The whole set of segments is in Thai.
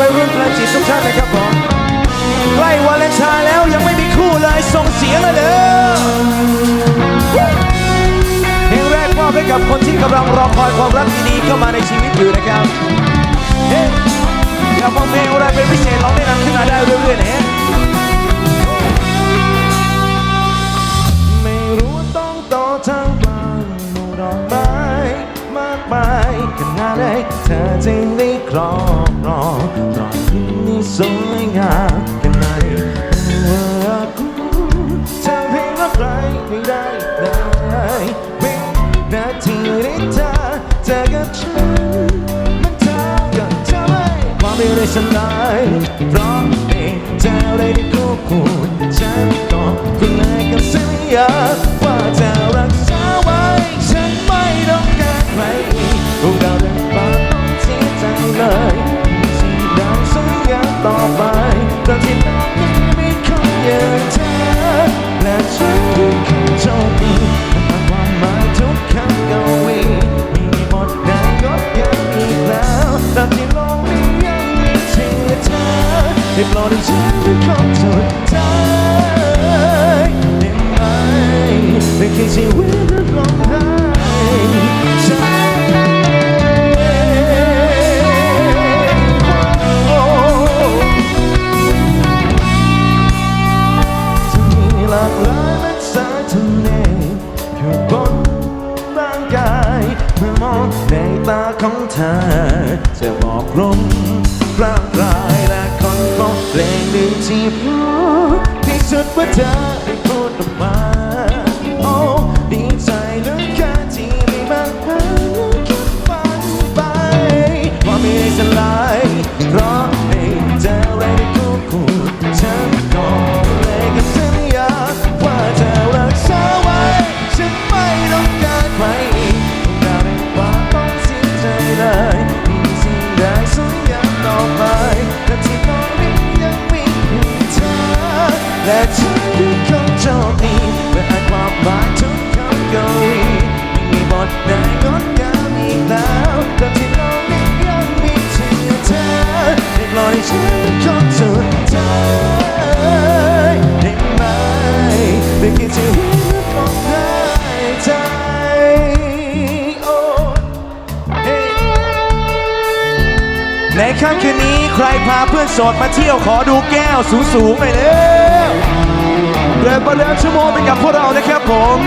วัยรุ่นเพลินจิตทุกท่านนะครับผมใกล้วาเลนไทน์แล้วยังไม่มีคู่เลยส่งเสียงเลยเด้อเพลงแรกมอบให้กับคนที่กำลังรอคอยความรักดีๆเข้ามาในชีวิตอยู่นะครับเฮ้ยอยากฟังเพลงอะไรเป็นพิเศษลองแนะนำขึ้นมาได้เรื่อยๆนะ ขนาดไหนเธอจึงได้ครอบครองตอนที่นี่สวยงามขนไหนว่ารักกูเธอเพียงรักใครไม่ได้เลยวินาทีที่เธอเจอกับฉันมันเธอกับเธอไม่ความไม่ได้สลายเพราะเองเธอได้คู่ควรฉันก็คุณแลกับสัญญา ไม่คิ และฉันคือคนโชคดีและอ่านความหมายทุกคำกวีมีบทไหนงดงามอีกแล้วแต่ที่โลกนี้ยังมีเพียงเธอได้โปรดให้ฉันเป็นคนสุดท้ายได้ไหมไม่คิดจะเห็นและบอกได้ใจโอ้เฮ้ในค่ำคืนนี้ใครพาเพื่อนโสดมาเที่ยวขอดูแก้วสูงๆหน่อยเร็ว เดินปเดิมชั่วโมงไปกับพวกเรานะครับผม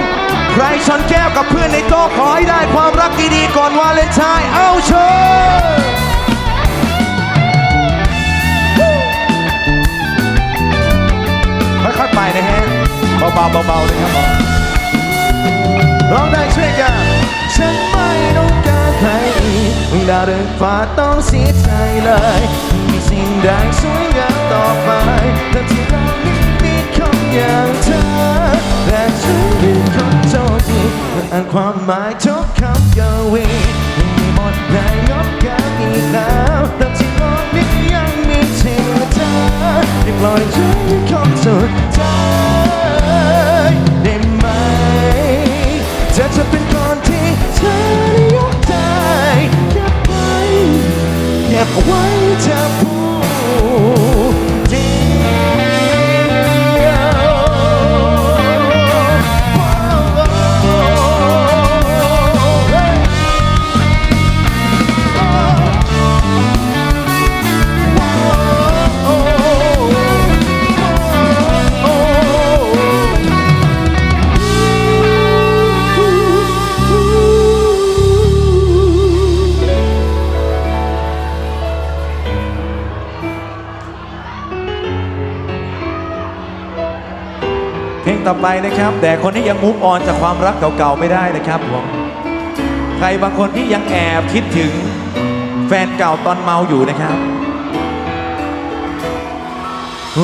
ใครชนแก้วกับเพื่อนในโต๊ะขอให้ได้ความรักดีๆก่อนวาเลนไทน์เอาเชิญค่อยๆไปนะฮะเบาๆเบาๆเลยครับผมร้องได้ช่วยกันฉันไม่ต้องการใครอีกดาวเดินฟ้าต้องเสียใจเลย มีสิ่งใดสวยงาม ความหมายทุกคำกวียังมีหมดได้งดงามอีกแล้วแต่ที่โลกนี้ยังมีเธอเธอได้ปรดให้ฉันเป็นคนสุดท้ายได้ไหมเธอจะเป็นคนที่เธอได้ยกใจเก็บไว้เก็บไว้เธอ ต่อไปนะครับ แต่คนที่ยังมูฟออนจากความรักเก่าๆไม่ได้นะครับผมใครบางคนที่ยังแอบคิดถึงแฟนเก่าตอนเมาอยู่นะครับ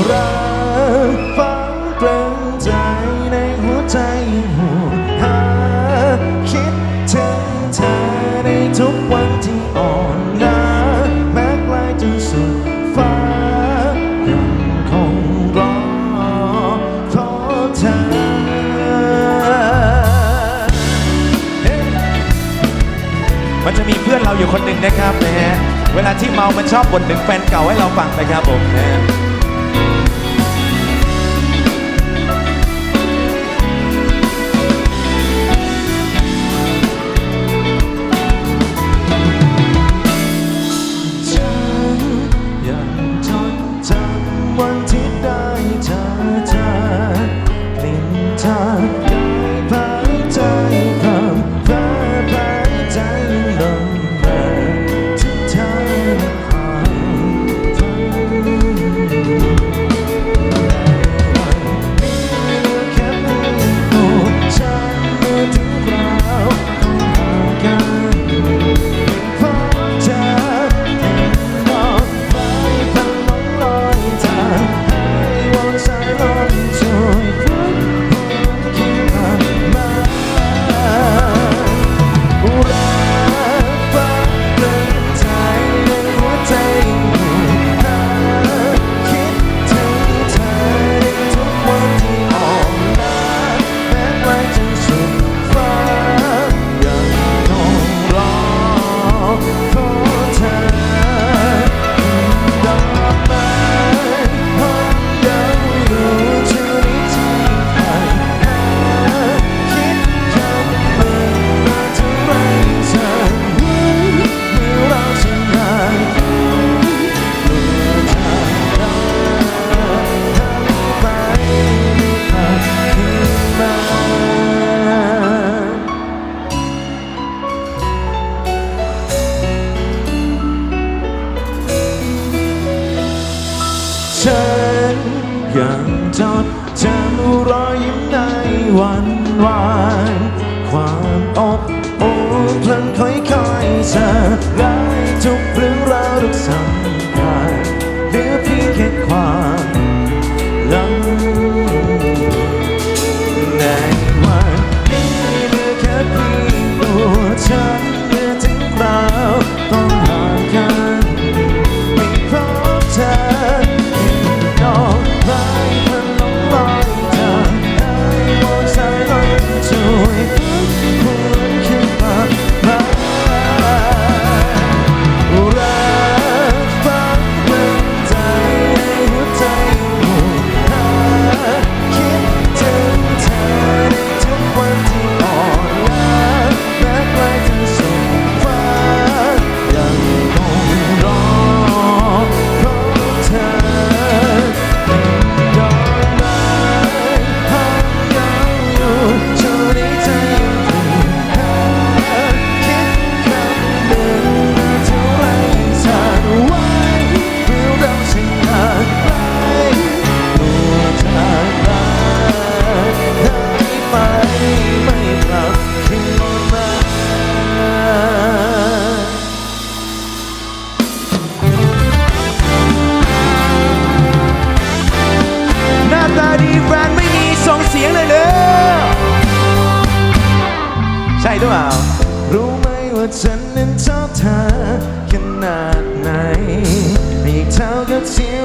รักฝังตรึงใจในหัวใจยังห่วงหาคิดถึงเธอในทุกวัน ชอบบทหนึ่งแฟนเก่าให้เราฟังนะครับผม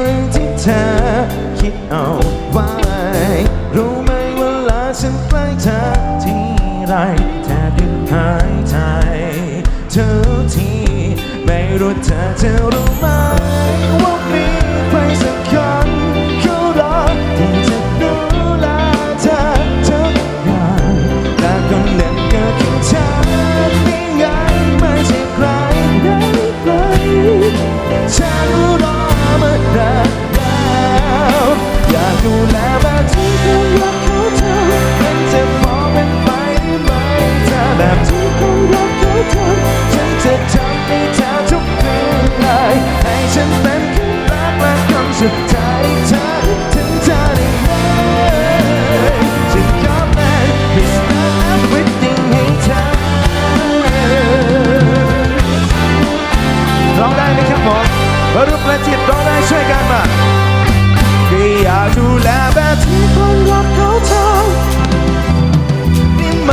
เรื่องที่เธอคิดเอาไว้รู้ไหมเวลาฉันใกล้เธอที่ไรแทบหยุดหายใจทุกที่ไม่รู้เธอจะรู้ไหม องได้ไหมครับผมมารุมและจิตร้องได้ช่วยกันมาก็อยากดูแลแบบที่คนรักเขาทำนี่ไหม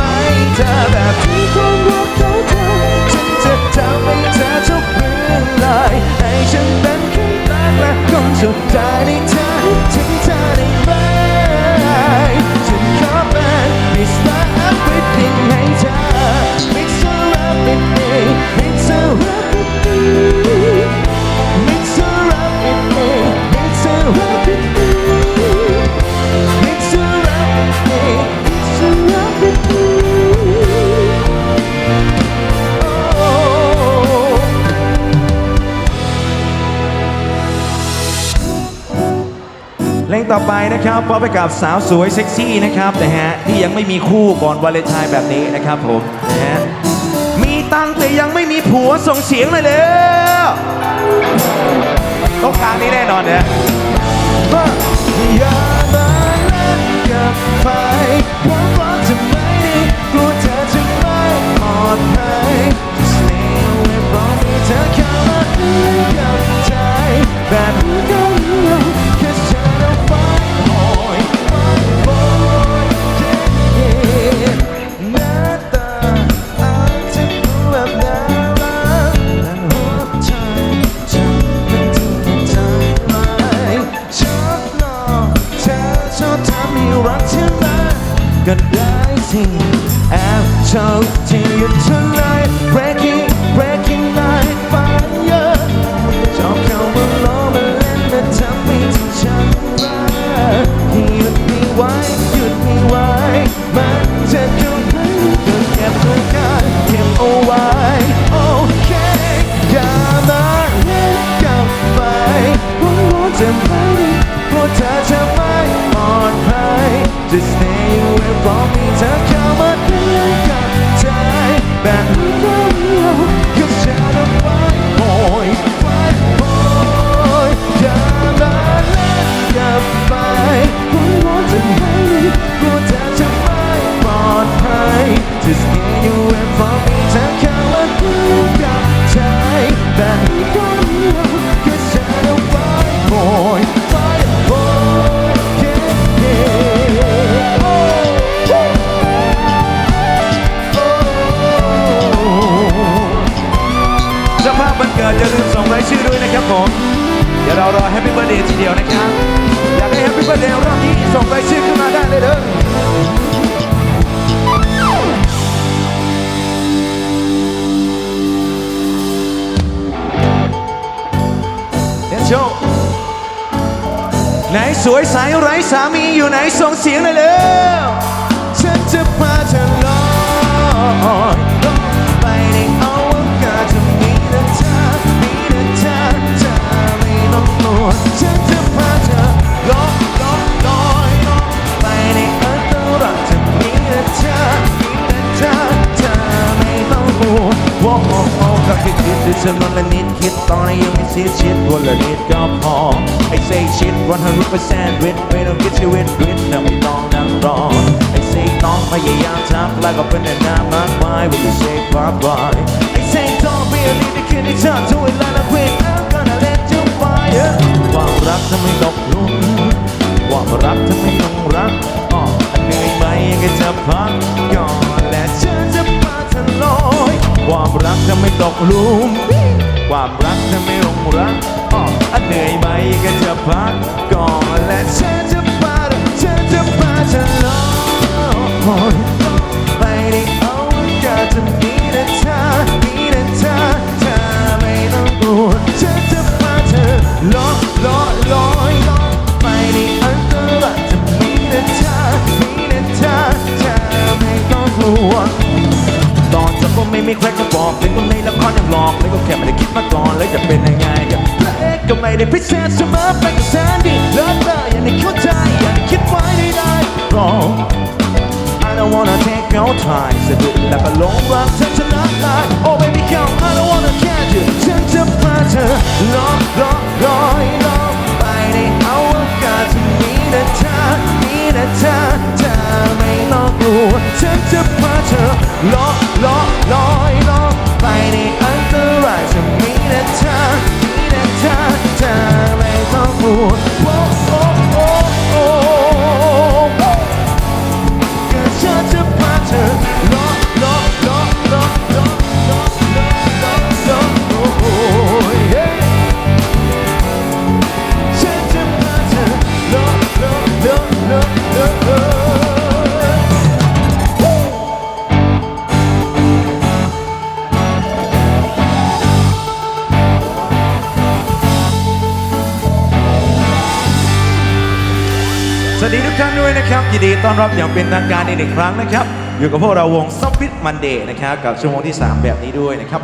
เธอแบบที่คนรักเขาทำฉันจะทำให้เธอทุกเรื่องเลยให้ฉันเป็นคนรักและคนสุดท้ายในเธอทิ้งเธอได้ไหมฉันขอเป็น Mr. Everything ให้เธอ Mr. Everything นะครับพบไปกับสาวสวยเซ็กซี่นะครับนะฮะที่ยังไม่มีคู่ก่อนวาเลนไทน์แบบนี้นะครับผมนะฮะมีตังแต่ยังไม่มีผัวส่งเสียงเลยเลยต้องกลางนี้แน่นอนนะอย่ามาเล่นกับไฟเพราะว่าจะไม่ดีกลัวเธอจะไม่ปลอดภัย Stay away from me เธอเข้ามาเล่นกับใจแบบนี้ ย Just stay away from me เธอเข้ามาเล่นกับใจแบบนี้ก็ไม่เอา Cause you're the fine boy fine boy yeah yeah oh, oh. สภาพวันเกิดอย่าลืมส่งรายชื่อด้วยนะครับผมเดี๋ยวเรารอแฮปปี้เบ t ร์เดย์ทีเดียวนะครับอยากให้แฮปปี้เบ t ร์เดย์รอบนี้ส่งรายชื่อขึ้นมาได้เลยเด้อ ไหนสวยใสไร้สามีอยู่ไหนส่งเสียงเลยเร็วฉันจะพาเธอลอยลงไปในอวกาศจะมีแต่เธอมีแต่เธอเธอไม่ต้องกลัวฉันจะ ก็คิดคิดที่ฉันวันละนิดคิดตอนนี้ยังไม่เสียชิดวันละนิดก็พอ I say shit 100% with ไม่ต้องคิดชีวิตวิตแต่ไม่ต้องนั่งรอ I say ต้องพยายามทำแล้วก็เป็นแต่หน้ามากมาย Will you say bye bye I say don't be a leader คิดที่เธอทุกเวลาและ quit I'm gonna let you fire ความรักทำให้ตกลุมความ ลุมความรักจะไม่ลงรักอ๋อเหนื่อยไหมก็จะพักก่อนและฉันจะพาเธอฉันจะพาเธอลอยไปในอวกาศจ ยังลองเลยก็แค่ไม่ได้คิดมาก่อนเลยจะเป็นยังไงกับพระเอกก็ไม่ได้พิเศษเสมอไปก็แสนดีเลิศเลออย่างในเข้าใจอย่างคิดไว้ได้ได้ลอง I don't wanna take no time สะดุดแล้วก็หลงรักเธอชนะลาย Oh baby girl I don't wanna catch you ฉันจะพาเธอลอง นะครับ ยินดีต้อนรับอย่างเป็นทางการอีกหนึ่งครั้งนะครับ อยู่กับพวกเราวงซอฟฟิตมันเดย์นะครับ กับชั่วโมงที่ 3 แบบนี้ด้วยนะครับ